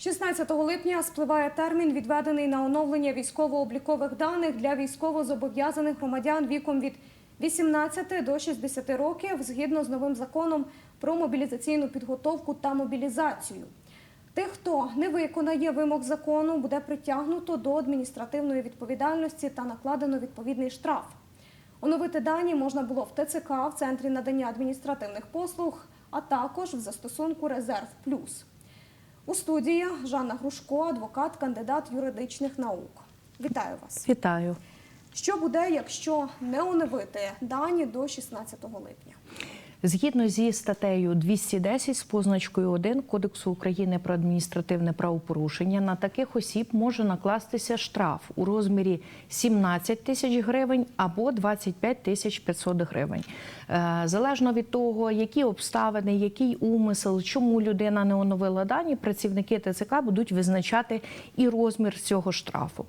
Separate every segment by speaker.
Speaker 1: 16 липня спливає термін, відведений на оновлення військово-облікових даних для військовозобов'язаних громадян віком від 18 до 60 років згідно з новим законом про мобілізаційну підготовку та мобілізацію. Тих, хто не виконає вимог закону, буде притягнуто до адміністративної відповідальності та накладено відповідний штраф. Оновити дані можна було в ТЦК, в центрі надання адміністративних послуг, а також в застосунку Резерв Плюс. У студії Жанна Грушко, адвокат, кандидат юридичних наук. Вітаю вас.
Speaker 2: Вітаю.
Speaker 1: Що буде, якщо не оновити дані до 16 липня?
Speaker 2: Згідно зі статтею 210 з позначкою 1 Кодексу України про адміністративне правопорушення, на таких осіб може накластися штраф у розмірі 17 тисяч гривень або 25 тисяч 500 гривень. Е, Залежно від того, які обставини, який умисел, чому людина не оновила дані, працівники ТЦК будуть визначати і розмір цього штрафу.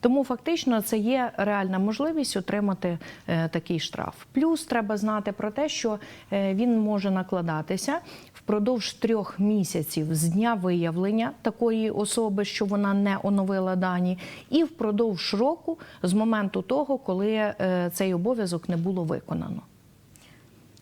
Speaker 2: Тому фактично це є реальна можливість отримати е, такий штраф. Плюс треба знати про те, що е, він може накладатися впродовж трьох місяців з дня виявлення такої особи, що вона не оновила дані, і впродовж року з моменту того, коли е, цей обов'язок не було виконано.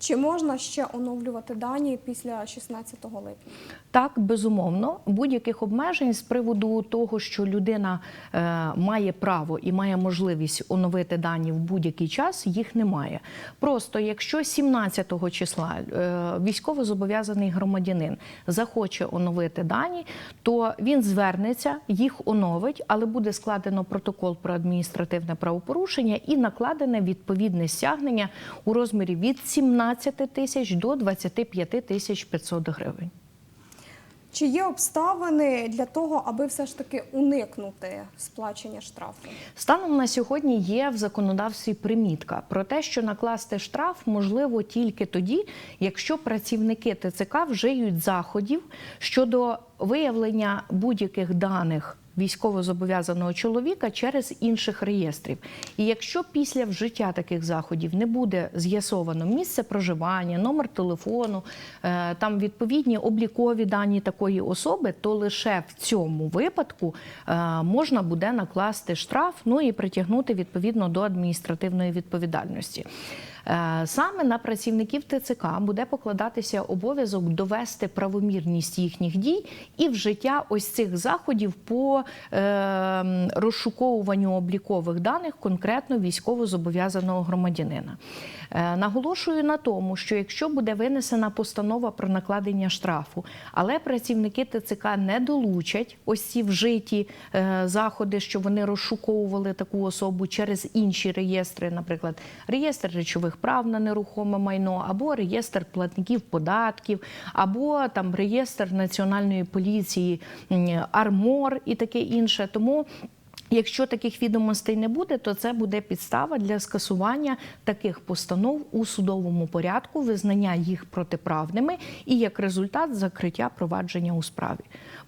Speaker 1: Чи можна ще оновлювати дані після 16 липня?
Speaker 2: Так, безумовно, будь-яких обмежень з приводу того, що людина е, має право і має можливість оновити дані в будь-який час, їх немає. Просто якщо 17 числа е, військовозобов'язаний громадянин захоче оновити дані, то він звернеться, їх оновить, але буде складено протокол про адміністративне правопорушення і накладене відповідне стягнення у розмірі від 17 тисяч до 25 тисяч 500 гривень.
Speaker 1: Чи є обставини для того, аби все ж таки уникнути сплачення штрафу?
Speaker 2: Станом на сьогодні є в законодавстві примітка про те, що накласти штраф можливо тільки тоді, якщо працівники ТЦК вжиють заходів щодо виявлення будь-яких даних. Військовозобов'язаного чоловіка через інших реєстрів. І якщо після вжиття таких заходів не буде з'ясовано місце проживання, номер телефону, е, там відповідні облікові дані такої особи, то лише в цьому випадку е, можна буде накласти штраф, ну і притягнути відповідно до адміністративної відповідальності. Е, Саме на працівників ТЦК буде покладатися обов'язок довести правомірність їхніх дій і вжиття ось цих заходів по е, розшуковуванню облікових даних конкретно військово-зобов'язаного громадянина. Е, Наголошую на тому, що якщо буде винесена постанова про накладення штрафу, але працівники ТЦК не долучать ось ці вжиті заходи, що вони розшуковували таку особу через інші реєстри, наприклад, реєстр речових прав на нерухоме майно, або реєстр платників податків, або там реєстр національної поліції, армор і таке інше. Тому Якщо таких відомостей не буде, то це буде підстава для скасування таких постанов у судовому порядку, визнання їх протиправними і як результат закриття провадження у справі.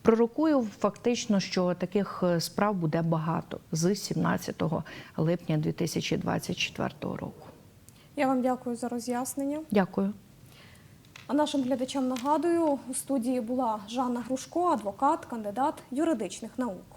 Speaker 2: Пророкую фактично, що таких е, справ буде багато з 17 липня 2024 року.
Speaker 1: Я вам дякую за роз'яснення.
Speaker 2: Дякую.
Speaker 1: А нашим глядачам нагадую, у студії була Жанна Грушко, адвокат, кандидат юридичних наук.